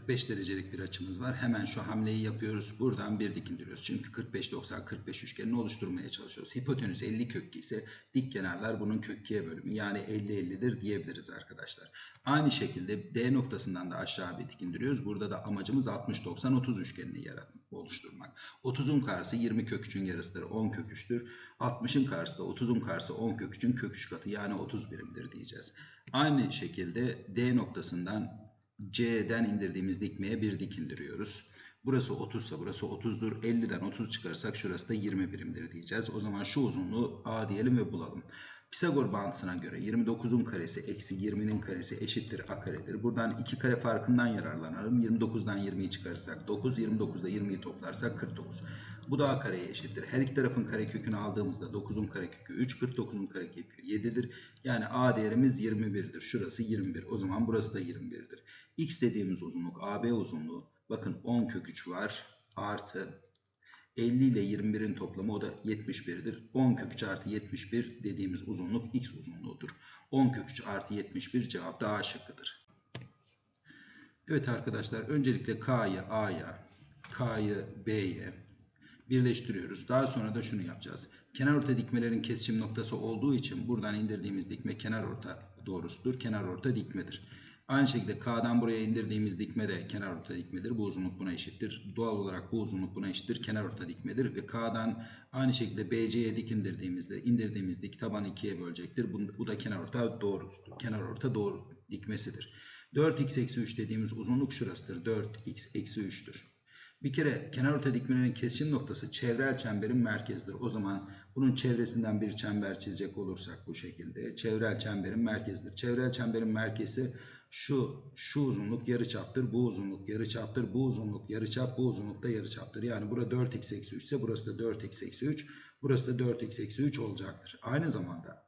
45 derecelik bir açımız var. Hemen şu hamleyi yapıyoruz. Buradan bir dik indiriyoruz. Çünkü 45 90 45 üçgenini oluşturmaya çalışıyoruz. Hipotenüs 50 kök 2 ise dik kenarlar bunun kök 2'ye bölümü. Yani 50 50'dir diyebiliriz arkadaşlar. Aynı şekilde D noktasından da aşağı bir dik indiriyoruz. Burada da amacımız 60 90 30 üçgenini yaratmak, oluşturmak. 30'un karşısı 20 kök 3'ün yarısıdır. 10 kök 3'tür. 60'ın karşısı da 30'un karşısı 10 kök 3'ün kök 3 katı yani 30 birimdir diyeceğiz. Aynı şekilde D noktasından C'den indirdiğimiz dikmeye bir dik indiriyoruz. Burası 30 ise burası 30'dur. 50'den 30 çıkarırsak şurası da 20 birimdir diyeceğiz. O zaman şu uzunluğu A diyelim ve bulalım. Pisagor bağıntısına göre 29'un karesi eksi 20'nin karesi eşittir a karedir. Buradan 2 kare farkından yararlanalım. 29'dan 20'yi çıkarırsak 9, 29'da 20'yi toplarsak 49. Bu da a kareye eşittir. Her iki tarafın karekökünü aldığımızda 9'un karekökü 3, 49'un karekökü 7'dir. Yani a değerimiz 21'dir. Şurası 21. O zaman burası da 21'dir. X dediğimiz uzunluk AB uzunluğu. Bakın 10 kök 3 var. Artı 50 ile 21'in toplamı o da 71'dir. 10 kök 3 artı 71 dediğimiz uzunluk x uzunluğudur. 10 kök 3 artı 71 cevap da A şıkkıdır. Evet arkadaşlar öncelikle K'yı A'ya, K'yı B'ye birleştiriyoruz. Daha sonra da şunu yapacağız. Kenarorta dikmelerin kesişim noktası olduğu için buradan indirdiğimiz dikme kenarorta doğrusudur. Kenarorta dikmedir. Aynı şekilde K'dan buraya indirdiğimiz dikme de kenarorta dikmedir. Bu uzunluk buna eşittir. Doğal olarak bu uzunluk buna eşittir. Kenarorta dikmedir. Ve K'dan aynı şekilde BC'ye dik indirdiğimizde indirdiğimiz dik tabanı ikiye bölecektir. Bu, bu da kenarorta doğrusudur. Kenarorta doğru dikmesidir. 4x eksi 3 dediğimiz uzunluk şurasıdır. 4x eksi 3'tür. Bir kere kenarorta dikmelerin kesişim noktası çevrel çemberin merkezidir. O zaman bunun çevresinden bir çember çizecek olursak bu şekilde çevrel çemberin merkezidir. Çevrel çemberin merkezi şu şu uzunluk yarıçaptır, bu uzunluk yarıçaptır, bu uzunluk yarıçap, bu uzunluk da yarıçaptır. Yani burada 4x eksi 3 ise burası da 4x eksi 3, burası da 4x eksi 3 olacaktır. Aynı zamanda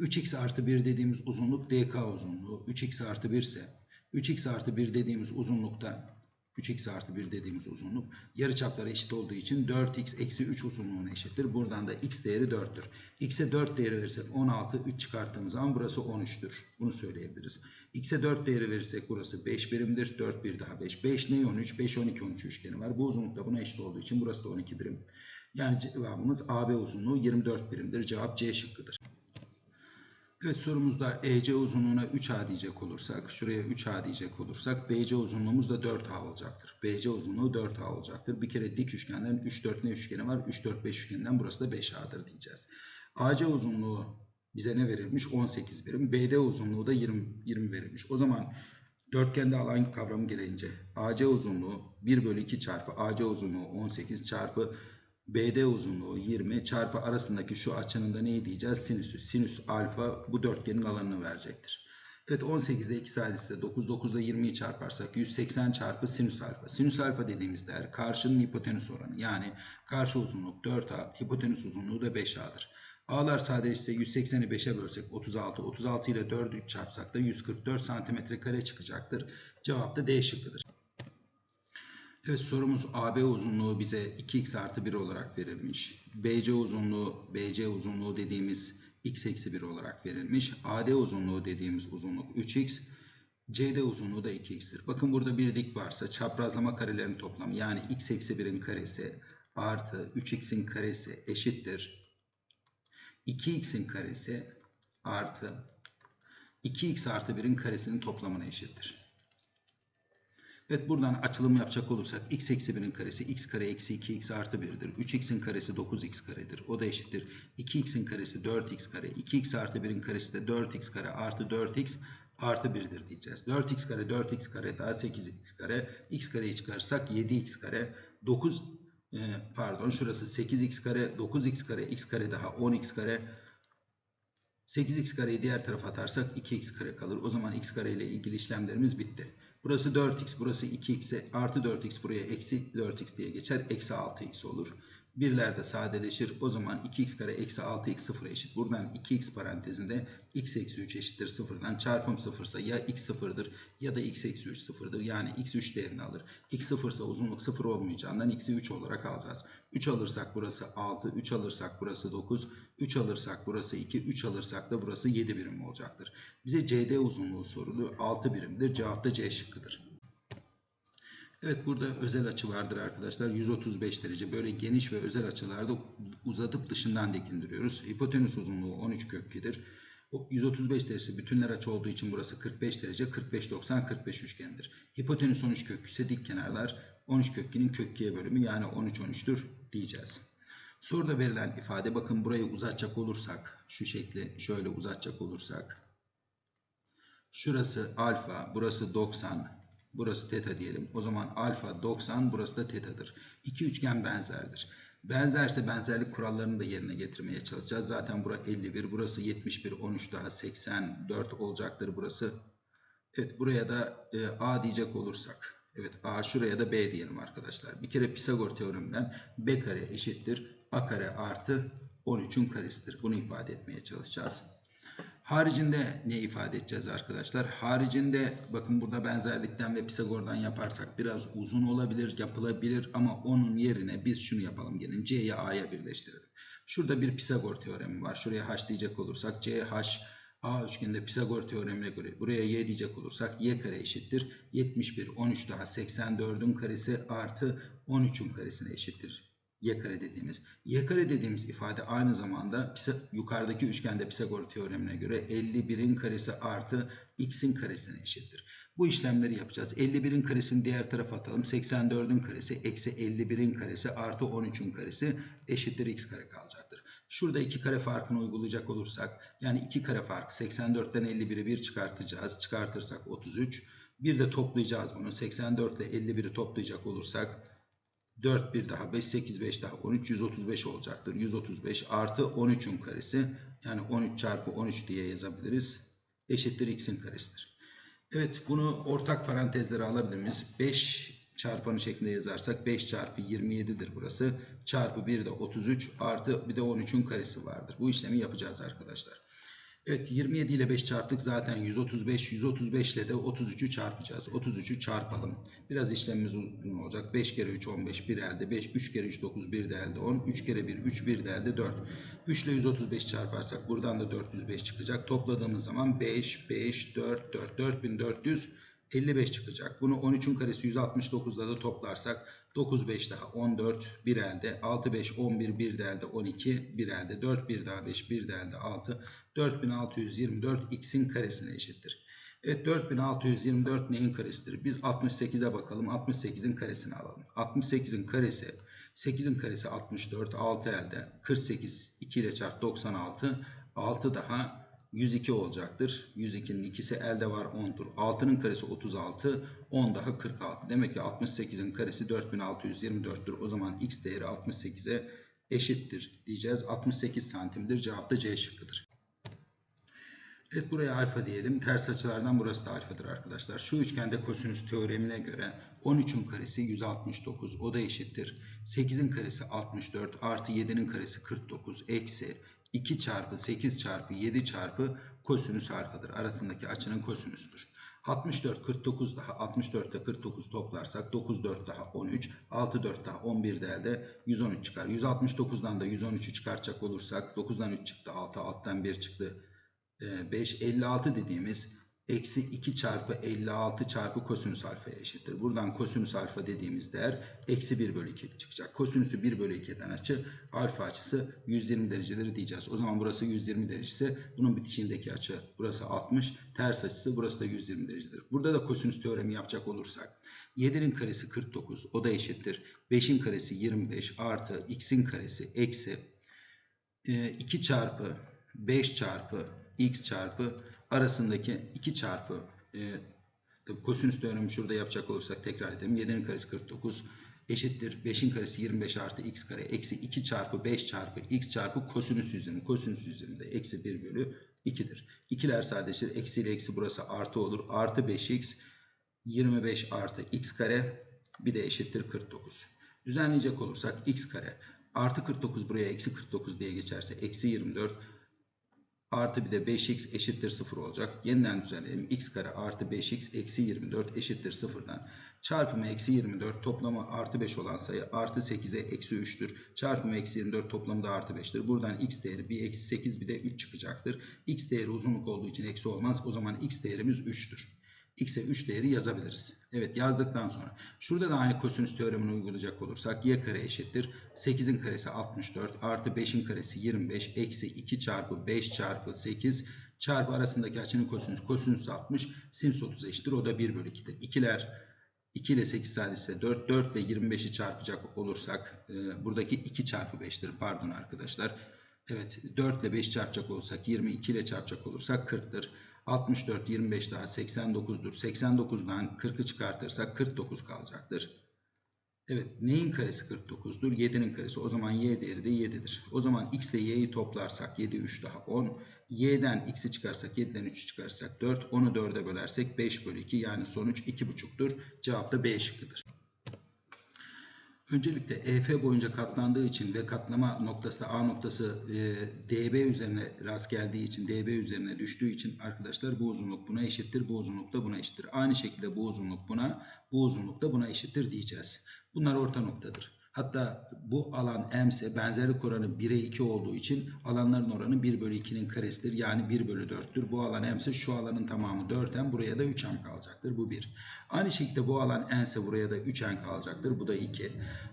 3x artı 1 dediğimiz uzunluk dk uzunluğu, 3x artı 1 ise 3x artı 1 dediğimiz uzunlukta 3x artı 1 dediğimiz uzunluk yarıçaplara eşit olduğu için 4x eksi 3 uzunluğuna eşittir. Buradan da x değeri 4'tür. x'e 4 değeri verirsek 16, 3 çıkarttığımız zaman burası 13'tür. Bunu söyleyebiliriz. x'e 4 değeri verirsek burası 5 birimdir. 4 bir daha 5. 5 ne 13? 5 12 13 üçgeni var. Bu uzunluk da buna eşit olduğu için burası da 12 birim. Yani cevabımız AB uzunluğu 24 birimdir. Cevap C şıkkıdır. Evet sorumuzda EC uzunluğuna 3A diyecek olursak, şuraya 3A diyecek olursak BC uzunluğumuz da 4A olacaktır. BC uzunluğu 4A olacaktır. Bir kere dik üçgenden 3 4 ne üçgeni var? 3 4 5 üçgeninden burası da 5A'dır diyeceğiz. AC uzunluğu bize ne verilmiş? 18 birim. BD uzunluğu da 20, 20 verilmiş. O zaman dörtgende alan kavramı gereğince AC uzunluğu 1 bölü 2 çarpı AC uzunluğu 18 çarpı BD uzunluğu 20 çarpı arasındaki şu açının da neyi diyeceğiz? Sinüsü. Sinüs alfa bu dörtgenin alanını verecektir. Evet 18'de 2 sadesi 9. 9'da 20'yi çarparsak 180 çarpı sinüs alfa. Sinüs alfa dediğimiz değer karşının hipotenüs oranı. Yani karşı uzunluk 4A, hipotenüs uzunluğu da 5A'dır. A'lar sadeleşse 180'i 5'e bölsek 36. 36 ile 4'ü çarpsak da 144 santimetre kare çıkacaktır. Cevap da D şıkkıdır. Evet sorumuz AB uzunluğu bize 2x artı 1 olarak verilmiş. BC uzunluğu, BC uzunluğu dediğimiz x eksi 1 olarak verilmiş. AD uzunluğu dediğimiz uzunluk 3x. CD uzunluğu da 2x'tir. Bakın burada bir dik varsa çaprazlama karelerin toplamı yani x eksi 1'in karesi artı 3x'in karesi eşittir. 2x'in karesi artı 2x artı 1'in karesinin toplamına eşittir. Evet buradan açılım yapacak olursak x eksi 1'in karesi x kare eksi 2x artı 1'dir. 3x'in karesi 9x karedir. O da eşittir. 2x'in karesi 4x kare. 2x artı 1'in karesi de 4x kare artı 4x artı 1'dir diyeceğiz. 4x kare 4x kare daha 8x kare. x kareyi çıkarırsak 7x kare. 9 e, pardon şurası 8x kare 9x kare x kare daha 10x kare 8x kareyi diğer tarafa atarsak 2x kare kalır. O zaman x kare ile ilgili işlemlerimiz bitti. Burası 4x, burası 2x artı 4x buraya eksi 4x diye geçer. Eksi 6x olur. Birler de sadeleşir. O zaman 2x kare eksi 6x sıfıra eşit. Buradan 2x parantezinde x eksi 3 eşittir sıfırdan. Çarpım sıfırsa ya x sıfırdır ya da x eksi 3 sıfırdır. Yani x 3 değerini alır. x sıfırsa uzunluk sıfır olmayacağından x'i 3 olarak alacağız. 3 alırsak burası 6, 3 alırsak burası 9, 3 alırsak burası 2, 3 alırsak da burası 7 birim olacaktır. Bize CD uzunluğu soruluyor. 6 birimdir. Cevap da C şıkkıdır. Evet burada özel açı vardır arkadaşlar. 135 derece. Böyle geniş ve özel açılarda uzatıp dışından dikindiriyoruz. Hipotenüs uzunluğu 13 kök 2'dir. O 135 derece bütünler açı olduğu için burası 45 derece. 45 90 45 üçgendir. Hipotenüs 13 kök ise dik kenarlar 13 kök 2'nin kök 2'ye bölümü yani 13 13'tür diyeceğiz. Soruda verilen ifade bakın burayı uzatacak olursak şu şekli şöyle uzatacak olursak şurası alfa burası 90 burası teta diyelim. O zaman alfa 90 burası da tetadır. İki üçgen benzerdir. Benzerse benzerlik kurallarını da yerine getirmeye çalışacağız. Zaten bura 51 burası 71 13 daha 84 olacaktır burası. Evet buraya da e, A diyecek olursak. Evet A şuraya da B diyelim arkadaşlar. Bir kere Pisagor teoreminden B kare eşittir A kare artı 13'ün karesidir. Bunu ifade etmeye çalışacağız. Haricinde ne ifade edeceğiz arkadaşlar? Haricinde bakın burada benzerlikten ve Pisagor'dan yaparsak biraz uzun olabilir, yapılabilir ama onun yerine biz şunu yapalım gelin. C'yi A'ya birleştirelim. Şurada bir Pisagor teoremi var. Şuraya H diyecek olursak CH A üçgeninde Pisagor teoremine göre buraya y diyecek olursak y kare eşittir. 71 13 daha 84'ün karesi artı 13'ün karesine eşittir y kare dediğimiz. y kare dediğimiz ifade aynı zamanda yukarıdaki üçgende Pisagor teoremine göre 51'in karesi artı x'in karesine eşittir. Bu işlemleri yapacağız. 51'in karesini diğer tarafa atalım. 84'ün karesi eksi 51'in karesi artı 13'ün karesi eşittir x kare kalacaktır. Şurada iki kare farkını uygulayacak olursak yani iki kare fark 84'ten 51'i 1 çıkartacağız. Çıkartırsak 33. Bir de toplayacağız bunu. 84 ile 51'i toplayacak olursak 4 bir daha 5 8 5 daha 13 135 olacaktır. 135 artı 13'ün karesi yani 13 çarpı 13 diye yazabiliriz. Eşittir x'in karesidir. Evet bunu ortak parantezlere alabilir miyiz? 5 çarpanı şeklinde yazarsak 5 çarpı 27'dir burası. Çarpı 1 de 33 artı bir de 13'ün karesi vardır. Bu işlemi yapacağız arkadaşlar. Evet 27 ile 5 çarptık zaten 135. 135 ile de 33'ü çarpacağız. 33'ü çarpalım. Biraz işlemimiz uzun olacak. 5 kere 3 15 1 elde 5. 3 kere 3 9 1 de elde 10. 3 kere 1 3 1 de elde 4. 3 ile 135 çarparsak buradan da 405 çıkacak. Topladığımız zaman 5 5 4 4 4400 55 çıkacak. Bunu 13'ün karesi 169'da da toplarsak 9 5 daha 14 1 elde 6 5 11 1 de elde 12 1 elde 4 1 daha 5 1 de elde 6 4624 x'in karesine eşittir. Evet 4624 neyin karesidir? Biz 68'e bakalım. 68'in karesini alalım. 68'in karesi 8'in karesi 64 6 elde 48 2 ile çarp 96 6 daha 102 olacaktır. 102'nin ikisi elde var 10'dur. 6'nın karesi 36, 10 daha 46. Demek ki 68'in karesi 4624'tür. O zaman x değeri 68'e eşittir diyeceğiz. 68 santimdir. Cevap da C şıkkıdır. Evet buraya alfa diyelim. Ters açılardan burası da alfadır arkadaşlar. Şu üçgende kosinüs teoremine göre 13'ün karesi 169. O da eşittir. 8'in karesi 64 artı 7'nin karesi 49 eksi 2 çarpı 8 çarpı 7 çarpı kosinüs alfadır. Arasındaki açının kosinüsüdür. 64 49 daha 64 ile 49 toplarsak 9 4 daha 13 6 4 daha 11 elde 113 çıkar. 169'dan da 113'ü çıkartacak olursak 9'dan 3 çıktı 6 alttan 1 çıktı 5 56 dediğimiz eksi 2 çarpı 56 çarpı kosinüs alfaya eşittir. Buradan kosinüs alfa dediğimiz değer eksi 1 bölü 2 çıkacak. Kosinüsü 1 bölü 2'den açı alfa açısı 120 derecedir diyeceğiz. O zaman burası 120 derecesi. Bunun bitişindeki açı burası 60. Ters açısı burası da 120 derecedir. Burada da kosinüs teoremi yapacak olursak 7'nin karesi 49 o da eşittir. 5'in karesi 25 artı x'in karesi eksi 2 çarpı 5 çarpı x çarpı arasındaki 2 çarpı e, tabii kosinüs teoremi şurada yapacak olursak tekrar edelim. 7'nin karesi 49 eşittir 5'in karesi 25 artı x kare eksi 2 çarpı 5 çarpı x çarpı kosinüs yüzünün kosinüs yüzünün eksi 1 bölü 2'dir. İkiler sadeleşir. Eksi ile eksi burası artı olur. Artı 5x 25 artı x kare bir de eşittir 49. Düzenleyecek olursak x kare artı 49 buraya eksi 49 diye geçerse eksi 24 artı bir de 5x eşittir 0 olacak. Yeniden düzenleyelim. x kare artı 5x eksi 24 eşittir 0'dan. Çarpımı eksi 24 toplamı artı 5 olan sayı artı 8'e eksi 3'tür. Çarpımı eksi 24 toplamı da artı 5'tir. Buradan x değeri bir eksi 8 bir de 3 çıkacaktır. x değeri uzunluk olduğu için eksi olmaz. O zaman x değerimiz 3'tür. X'e 3 değeri yazabiliriz. Evet yazdıktan sonra. Şurada da aynı kosinüs teoremini uygulayacak olursak y kare eşittir. 8'in karesi 64 artı 5'in karesi 25 eksi 2 çarpı 5 çarpı 8 çarpı arasındaki açının kosinüs. Kosinüs 60 sinüs 30 eşittir. O da 1 bölü 2'dir. İkiler 2 ile 8 sadece 4. 4 ile 25'i çarpacak olursak e, buradaki 2 çarpı 5'tir. Pardon arkadaşlar. Evet 4 ile 5 çarpacak olursak 22 ile çarpacak olursak 40'tır. 64 25 daha 89'dur. 89'dan 40'ı çıkartırsak 49 kalacaktır. Evet neyin karesi 49'dur? 7'nin karesi. O zaman y değeri de 7'dir. O zaman x ile y'yi toplarsak 7 3 daha 10. y'den x'i çıkarsak 7'den 3'ü çıkarsak 4. 10'u 4'e bölersek 5 bölü 2 yani sonuç 2,5'tur. Cevap da B şıkkıdır. Öncelikle EF boyunca katlandığı için ve katlama noktası A noktası e, DB üzerine rast geldiği için DB üzerine düştüğü için arkadaşlar bu uzunluk buna eşittir. Bu uzunluk da buna eşittir. Aynı şekilde bu uzunluk buna, bu uzunluk da buna eşittir diyeceğiz. Bunlar orta noktadır. Hatta bu alan M ise benzerlik oranı 1'e 2 olduğu için alanların oranı 1 bölü 2'nin karesidir. Yani 1 bölü 4'tür. Bu alan M ise şu alanın tamamı 4M. Buraya da 3M kalacaktır. Bu 1. Aynı şekilde bu alan N ise buraya da 3N kalacaktır. Bu da 2.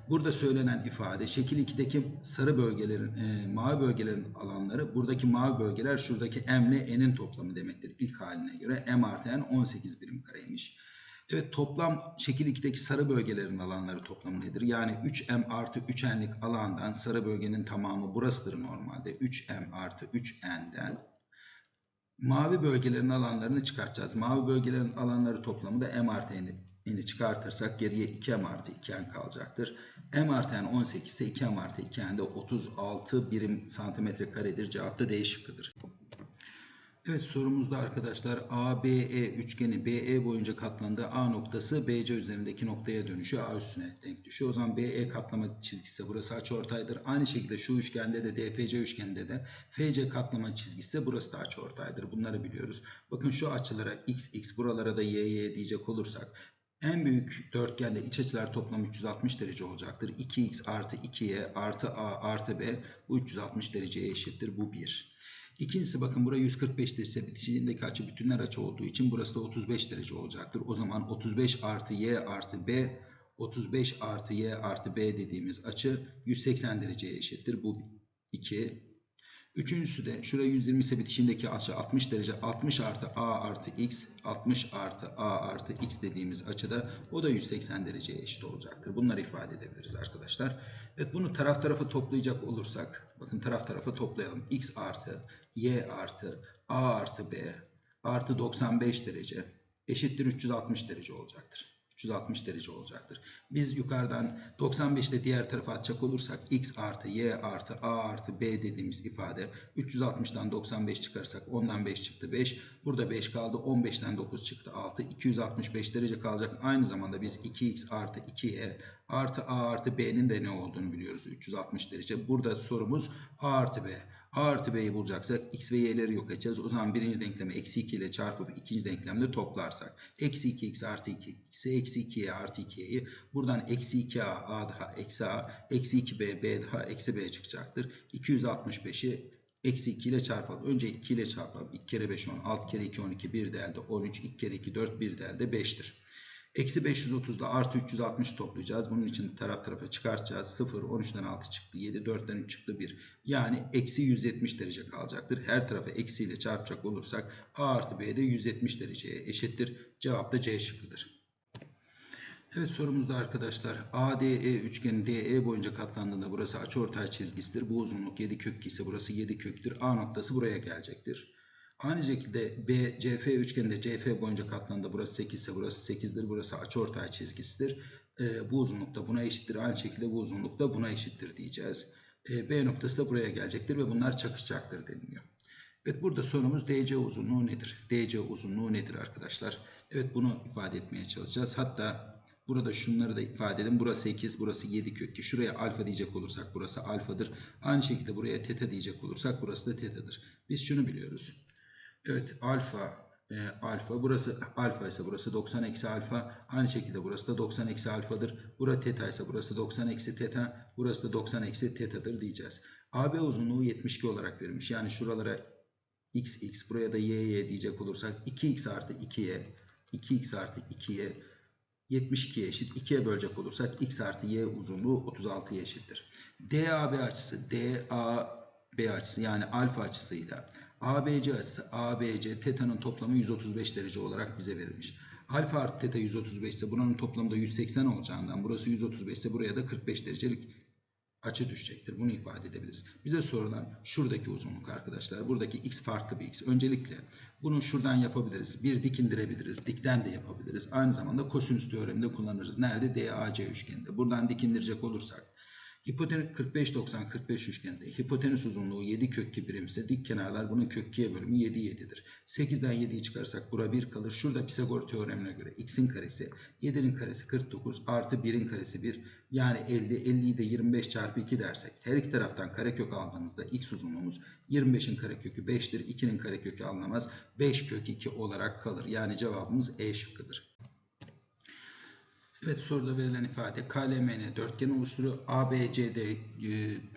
Burada söylenen ifade şekil 2'deki sarı bölgelerin, e, mavi bölgelerin alanları. Buradaki mavi bölgeler şuradaki M ile N'in toplamı demektir. İlk haline göre M artı N 18 birim kareymiş. Evet toplam şekil 2'deki sarı bölgelerin alanları toplamı nedir? Yani 3m artı 3n'lik alandan sarı bölgenin tamamı burasıdır normalde. 3m artı 3n'den mavi bölgelerin alanlarını çıkartacağız. Mavi bölgelerin alanları toplamı da m artı n'i çıkartırsak geriye 2m artı 2n kalacaktır. m artı n 18 ise 2m artı 2n de 36 birim santimetre karedir. Cevap da D şıkkıdır. Evet sorumuzda arkadaşlar ABE üçgeni BE boyunca katlandığı A noktası BC üzerindeki noktaya dönüşüyor. A üstüne denk düşüyor. O zaman BE katlama çizgisi burası açıortaydır. Aynı şekilde şu üçgende de DFC üçgende de FC katlama çizgisi burası da açıortaydır. Bunları biliyoruz. Bakın şu açılara x x buralara da y y diyecek olursak en büyük dörtgende iç açılar toplam 360 derece olacaktır. 2x artı 2y artı a artı b bu 360 dereceye eşittir. Bu 1. İkincisi bakın buraya 145 derece bitişiğindeki açı bütünler açı olduğu için burası da 35 derece olacaktır. O zaman 35 artı y artı b 35 artı y artı b dediğimiz açı 180 dereceye eşittir. Bu 2. Üçüncüsü de şuraya 120 ise bitişindeki açı 60 derece 60 artı a artı x 60 artı a artı x dediğimiz açıda o da 180 dereceye eşit olacaktır. Bunları ifade edebiliriz arkadaşlar. Evet bunu taraf tarafa toplayacak olursak bakın taraf tarafa toplayalım. x artı y artı a artı b artı 95 derece eşittir 360 derece olacaktır. 360 derece olacaktır. Biz yukarıdan 95 ile diğer tarafa atacak olursak x artı y artı a artı b dediğimiz ifade 360'dan 95 çıkarsak 10'dan 5 çıktı 5. Burada 5 kaldı 15'ten 9 çıktı 6. 265 derece kalacak. Aynı zamanda biz 2x artı 2y artı a artı b'nin de ne olduğunu biliyoruz. 360 derece. Burada sorumuz a artı b. A artı B'yi bulacaksak X ve Y'leri yok edeceğiz. O zaman birinci denklemi eksi 2 ile çarpıp ikinci denklemle toplarsak. Eksi 2X artı 2 ise eksi 2Y artı 2Y'yi buradan eksi 2A A daha eksi A eksi 2B B daha eksi B çıkacaktır. 265'i eksi 2 ile çarpalım. Önce 2 ile çarpalım. 2 kere 5 10 6 kere 2 12 1 de elde 13 2 kere 2 4 1 de elde 5'tir. Eksi 530'da artı 360 toplayacağız. Bunun için taraf tarafa çıkartacağız. 0, 13'ten 6 çıktı. 7, 4'ten 3 çıktı 1. Yani eksi 170 derece kalacaktır. Her tarafı eksiyle çarpacak olursak A artı B de 170 dereceye eşittir. Cevap da C şıkkıdır. Evet sorumuzda arkadaşlar ADE üçgeni DE boyunca katlandığında burası açıortay çizgisidir. Bu uzunluk 7 kök ise burası 7 köktür. A noktası buraya gelecektir. Aynı şekilde B, CF üçgeninde CF boyunca katlandığında burası 8 ise burası 8'dir. Burası açıortay çizgisidir. E, bu uzunluk da buna eşittir. Aynı şekilde bu uzunluk da buna eşittir diyeceğiz. E, B noktası da buraya gelecektir ve bunlar çakışacaktır deniliyor. Evet burada sorumuz DC uzunluğu nedir? DC uzunluğu nedir arkadaşlar? Evet bunu ifade etmeye çalışacağız. Hatta burada şunları da ifade edin. Burası 8, burası 7 kök ki şuraya alfa diyecek olursak burası alfadır. Aynı şekilde buraya teta diyecek olursak burası da tetadır. Biz şunu biliyoruz. Evet alfa e, alfa burası alfa ise burası 90 eksi alfa aynı şekilde burası da 90 eksi alfadır. Burası teta ise burası 90 eksi teta burası da 90 eksi tetadır diyeceğiz. AB uzunluğu 72 olarak verilmiş. Yani şuralara x x buraya da y y diyecek olursak 2x artı 2y 2x artı 2'ye 72'ye eşit. 2'ye bölecek olursak x artı y uzunluğu 36'ya eşittir. DAB açısı DAB açısı yani alfa açısıyla ABC açısı ABC teta'nın toplamı 135 derece olarak bize verilmiş. Alfa artı teta 135 ise buranın toplamı da 180 olacağından burası 135 ise buraya da 45 derecelik açı düşecektir. Bunu ifade edebiliriz. Bize sorulan şuradaki uzunluk arkadaşlar. Buradaki x farklı bir x. Öncelikle bunu şuradan yapabiliriz. Bir dik indirebiliriz. Dikten de yapabiliriz. Aynı zamanda kosinüs teoreminde kullanırız. Nerede? DAC üçgeninde. Buradan dik indirecek olursak Hipotenüs 45-90 45 üçgeninde hipotenüs uzunluğu 7 kök 2 birim ise dik kenarlar bunun kök 2'ye bölümü 7 7'dir. 8'den 7'yi çıkarsak bura 1 kalır. Şurada Pisagor teoremine göre x'in karesi 7'nin karesi 49 artı 1'in karesi 1 yani 50. 50'yi de 25 çarpı 2 dersek her iki taraftan karekök aldığımızda x uzunluğumuz 25'in karekökü 5'tir. 2'nin karekökü alınamaz. 5 kök 2 olarak kalır. Yani cevabımız E şıkkıdır. Evet soruda verilen ifade KLMN dörtgeni oluşturuyor. ABCD e,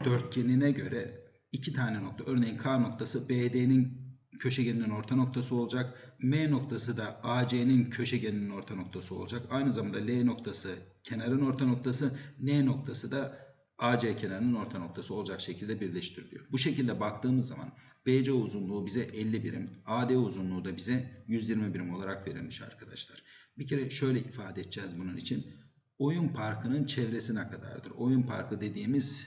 dörtgenine göre iki tane nokta. Örneğin K noktası BD'nin köşegeninin orta noktası olacak. M noktası da AC'nin köşegeninin orta noktası olacak. Aynı zamanda L noktası kenarın orta noktası. N noktası da AC kenarının orta noktası olacak şekilde birleştiriliyor. Bu şekilde baktığımız zaman BC uzunluğu bize 50 birim, AD uzunluğu da bize 120 birim olarak verilmiş arkadaşlar. Bir kere şöyle ifade edeceğiz bunun için. Oyun parkının çevresi ne kadardır? Oyun parkı dediğimiz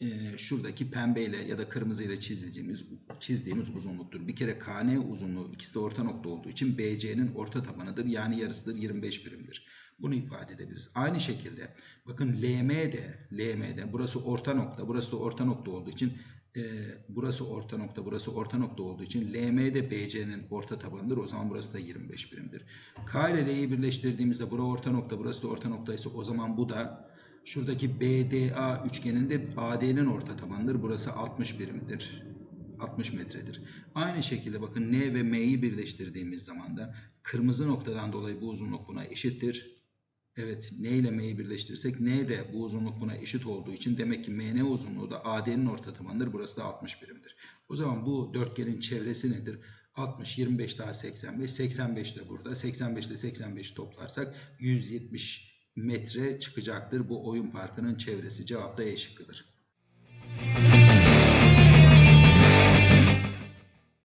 e, şuradaki pembeyle ya da kırmızıyla çizdiğimiz çizdiğimiz uzunluktur. Bir kere KN uzunluğu ikisi de orta nokta olduğu için BC'nin orta tabanıdır. Yani yarısıdır 25 birimdir. Bunu ifade edebiliriz. Aynı şekilde bakın LM'de LM'de burası orta nokta, burası da orta nokta olduğu için e, burası orta nokta, burası orta nokta olduğu için LM de BC'nin orta tabanıdır. O zaman burası da 25 birimdir. K ile L'yi birleştirdiğimizde burası orta nokta, burası da orta nokta ise o zaman bu da şuradaki BDA üçgeninde AD'nin orta tabanıdır. Burası 60 birimdir. 60 metredir. Aynı şekilde bakın N ve M'yi birleştirdiğimiz zaman da kırmızı noktadan dolayı bu uzunluk buna eşittir. Evet N ile M'yi birleştirirsek N de bu uzunluk buna eşit olduğu için demek ki MN uzunluğu da AD'nin orta tabanıdır. Burası da 60 birimdir. O zaman bu dörtgenin çevresi nedir? 60, 25 daha 85, 85 de burada. 85 ile 85 toplarsak 170 metre çıkacaktır bu oyun parkının çevresi. Cevap da E şıkkıdır.